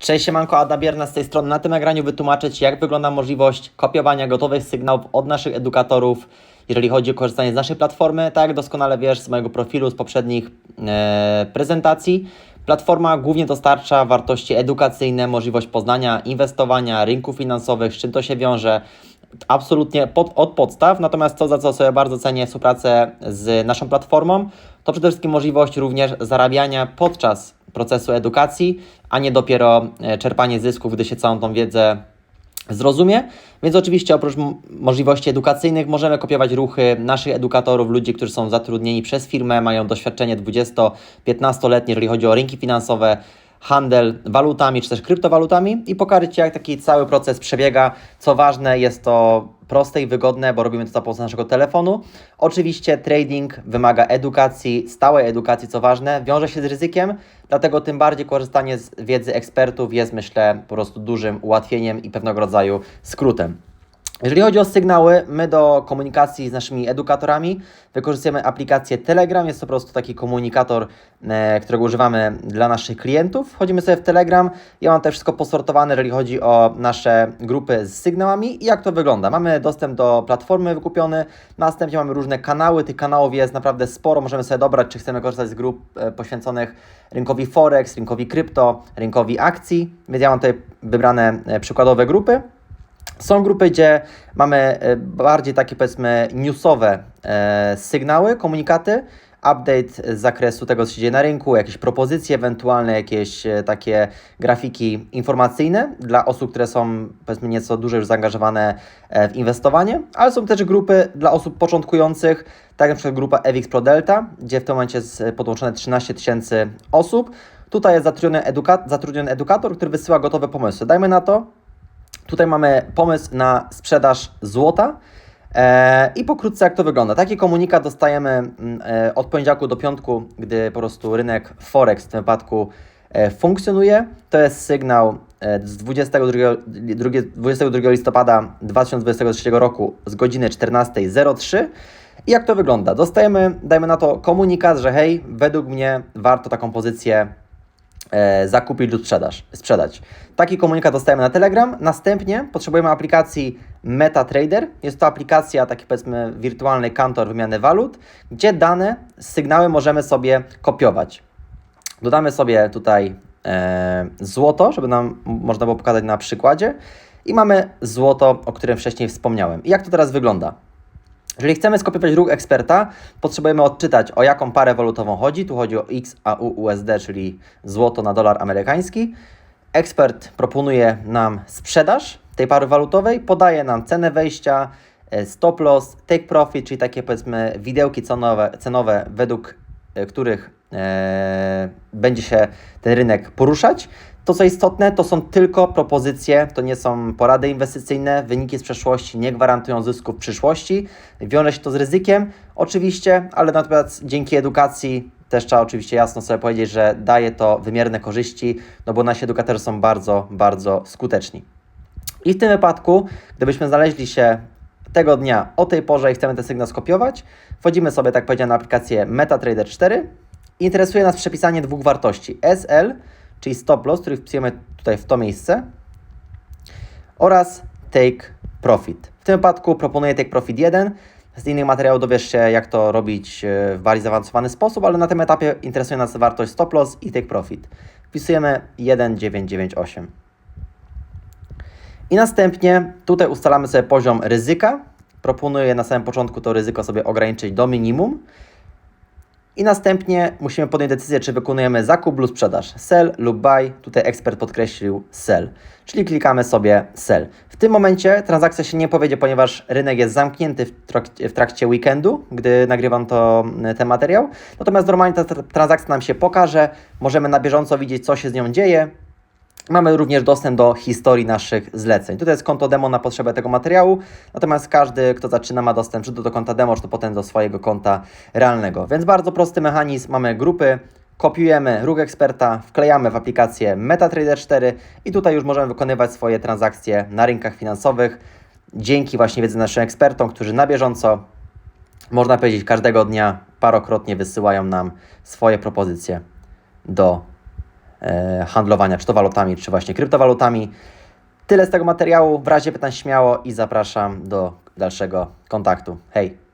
Cześć, siemanko, Ada Bierna z tej strony. Na tym nagraniu wytłumaczę jak wygląda możliwość kopiowania gotowych sygnałów od naszych edukatorów, jeżeli chodzi o korzystanie z naszej platformy. Tak jak doskonale wiesz z mojego profilu, z poprzednich e, prezentacji, platforma głównie dostarcza wartości edukacyjne, możliwość poznania, inwestowania, rynków finansowych, z czym to się wiąże, absolutnie pod, od podstaw. Natomiast to, za co sobie bardzo cenię współpracę z naszą platformą, to przede wszystkim możliwość również zarabiania podczas procesu edukacji, a nie dopiero e, czerpanie zysków, gdy się całą tą wiedzę zrozumie. Więc oczywiście oprócz możliwości edukacyjnych możemy kopiować ruchy naszych edukatorów, ludzi, którzy są zatrudnieni przez firmę, mają doświadczenie 20-15-letnie, jeżeli chodzi o rynki finansowe, handel walutami czy też kryptowalutami i pokażę Ci, jak taki cały proces przebiega. Co ważne, jest to proste i wygodne, bo robimy to za pomocą naszego telefonu. Oczywiście trading wymaga edukacji, stałej edukacji, co ważne, wiąże się z ryzykiem, dlatego tym bardziej korzystanie z wiedzy ekspertów jest, myślę, po prostu dużym ułatwieniem i pewnego rodzaju skrótem. Jeżeli chodzi o sygnały, my do komunikacji z naszymi edukatorami wykorzystujemy aplikację Telegram. Jest to po prostu taki komunikator, e, którego używamy dla naszych klientów. Wchodzimy sobie w Telegram. Ja mam też wszystko posortowane, jeżeli chodzi o nasze grupy z sygnałami i jak to wygląda. Mamy dostęp do platformy wykupiony, następnie mamy różne kanały. Tych kanałów jest naprawdę sporo. Możemy sobie dobrać, czy chcemy korzystać z grup e, poświęconych rynkowi Forex, rynkowi krypto, rynkowi akcji. Więc ja mam tutaj wybrane e, przykładowe grupy. Są grupy, gdzie mamy e, bardziej takie powiedzmy newsowe e, sygnały, komunikaty, update z zakresu tego, co się dzieje na rynku, jakieś propozycje, ewentualne jakieś e, takie grafiki informacyjne dla osób, które są powiedzmy nieco dłużej już zaangażowane w inwestowanie, ale są też grupy dla osób początkujących, tak jak na przykład grupa EVX Pro Delta, gdzie w tym momencie jest podłączone 13 tysięcy osób. Tutaj jest zatrudniony, eduka- zatrudniony edukator, który wysyła gotowe pomysły. Dajmy na to, Tutaj mamy pomysł na sprzedaż złota. E, I pokrótce jak to wygląda. Taki komunikat dostajemy mm, e, od poniedziałku do piątku, gdy po prostu rynek Forex w tym wypadku e, funkcjonuje. To jest sygnał z 22, drugie- 22 listopada 2023 roku z godziny 14.03. I jak to wygląda? Dostajemy, dajmy na to komunikat, że hej, według mnie warto taką pozycję e, zakupić lub sprzedaż, sprzedać. Taki komunikat dostajemy na Telegram. Następnie potrzebujemy aplikacji MetaTrader. Jest to aplikacja, taki powiedzmy wirtualny kantor wymiany walut, gdzie dane, sygnały możemy sobie kopiować. Dodamy sobie tutaj e, złoto, żeby nam można było pokazać na przykładzie. I mamy złoto, o którym wcześniej wspomniałem. I jak to teraz wygląda? Jeżeli chcemy skopiować ruch eksperta, potrzebujemy odczytać o jaką parę walutową chodzi. Tu chodzi o XAU USD, czyli złoto na dolar amerykański. Ekspert proponuje nam sprzedaż tej pary walutowej, podaje nam cenę wejścia, e, stop loss, take profit, czyli takie powiedzmy widełki cenowe, cenowe według e, których e, będzie się ten rynek poruszać. To, co istotne, to są tylko propozycje, to nie są porady inwestycyjne, wyniki z przeszłości nie gwarantują zysków w przyszłości. Wiąże się to z ryzykiem, oczywiście, ale natomiast dzięki edukacji też trzeba oczywiście jasno sobie powiedzieć, że daje to wymierne korzyści, no bo nasi edukatorzy są bardzo, bardzo skuteczni. I w tym wypadku, gdybyśmy znaleźli się tego dnia o tej porze i chcemy ten sygnał skopiować, wchodzimy sobie, tak powiedziałem, na aplikację MetaTrader 4. Interesuje nas przepisanie dwóch wartości SL, czyli stop loss, który wpisujemy tutaj w to miejsce, oraz take profit. W tym wypadku proponuję take profit 1. Z innych materiałów dowiesz się, jak to robić e, w bardziej zaawansowany sposób, ale na tym etapie interesuje nas wartość stop loss i take profit. Wpisujemy 1998. I następnie tutaj ustalamy sobie poziom ryzyka. Proponuję na samym początku to ryzyko sobie ograniczyć do minimum. I następnie musimy podjąć decyzję, czy wykonujemy zakup lub sprzedaż. Sell lub buy. Tutaj ekspert podkreślił sell. Czyli klikamy sobie sell. W tym momencie transakcja się nie powiedzie, ponieważ rynek jest zamknięty w trakcie, w trakcie weekendu, gdy nagrywam to, ten materiał. Natomiast normalnie ta tra- transakcja nam się pokaże. Możemy na bieżąco widzieć, co się z nią dzieje. Mamy również dostęp do historii naszych zleceń. Tutaj jest konto demo na potrzebę tego materiału, natomiast każdy, kto zaczyna, ma dostęp czy do konta demo, czy to potem do swojego konta realnego. Więc bardzo prosty mechanizm. Mamy grupy, kopiujemy ruch eksperta, wklejamy w aplikację MetaTrader 4 i tutaj już możemy wykonywać swoje transakcje na rynkach finansowych dzięki właśnie wiedzy naszym ekspertom, którzy na bieżąco, można powiedzieć, każdego dnia parokrotnie wysyłają nam swoje propozycje do handlowania, czy to walutami, czy właśnie kryptowalutami. Tyle z tego materiału. W razie pytań śmiało i zapraszam do dalszego kontaktu. Hej!